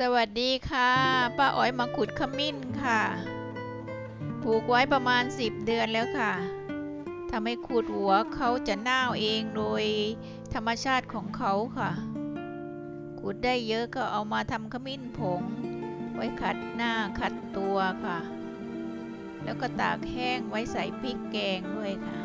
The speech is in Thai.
สวัสดีค่ะ ป้าอ้อยมาขุดขมิ้นค่ะ ปลูกไว้ประมาณ 10 เดือนแล้วค่ะทำให้ขุดหัวเขาจะเน่าเองโดยธรรมชาติของเขาค่ะ ขุดได้เยอะก็เอามาทำขมิ้นผง ไว้ขัดหน้าขัดตัวค่ะ แล้วก็ตากแห้งไว้ใส่พริกแกงด้วยค่ะ